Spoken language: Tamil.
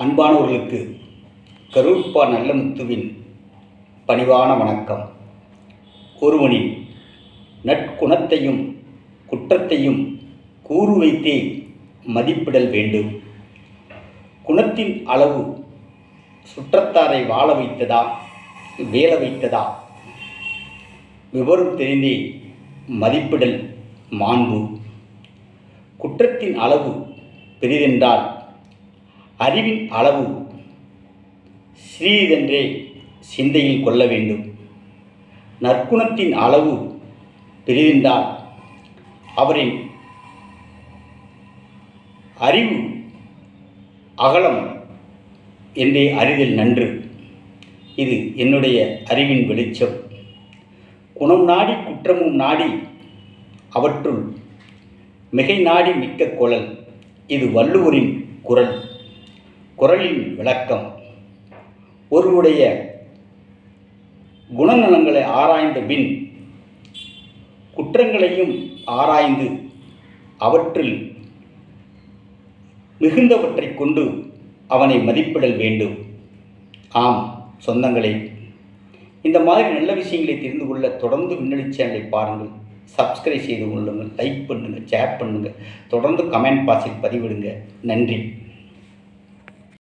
அன்பானவர்களுக்கு கருப்பா நல்லமுத்துவின் பணிவான வணக்கம். ஒருவனின் நற்குணத்தையும் குற்றத்தையும் கூறு வைத்தே மதிப்பிடல் வேண்டும். குணத்தின் அளவு சுற்றத்தாரை வாழ வைத்ததா வேல வைத்ததா? விவரம் தெரிந்தே மதிப்பிடல் மாண்பு. குற்றத்தின் அளவு பெரிதென்றால் அறிவின் அளவு சிறிதென்றே சிந்தையில் கொள்ள வேண்டும். நற்குணத்தின் அளவு பெரிதென்றால் அவரின் அறிவு அகலம் என்றே அறிதல் நன்று. இது என்னுடைய அறிவின் வெளிச்சம். குணம் நாடி குற்றமும் நாடி அவற்றுள் மிகை நாடி மிக்க குழல் இது வள்ளுவரின் குரல். குரலின் விளக்கம். ஒருவருடைய குணநலங்களை ஆராய்ந்த பின் குற்றங்களையும் ஆராய்ந்து அவற்றில் மிகுந்தவற்றை கொண்டு அவனை மதிப்பிடல் வேண்டும். ஆம் சொந்தங்களே. இந்த மாதிரி நல்ல விஷயங்களை தெரிந்து கொள்ள தொடர்ந்து விண்ணொலி சேனலை பாருங்கள். சப்ஸ்கிரைப் செய்து கொள்ளுங்கள். லைக் பண்ணுங்கள் ஷேர் பண்ணுங்கள் தொடர்ந்து கமெண்ட் பாக்ஸில் பதிவிடுங்க. நன்றி.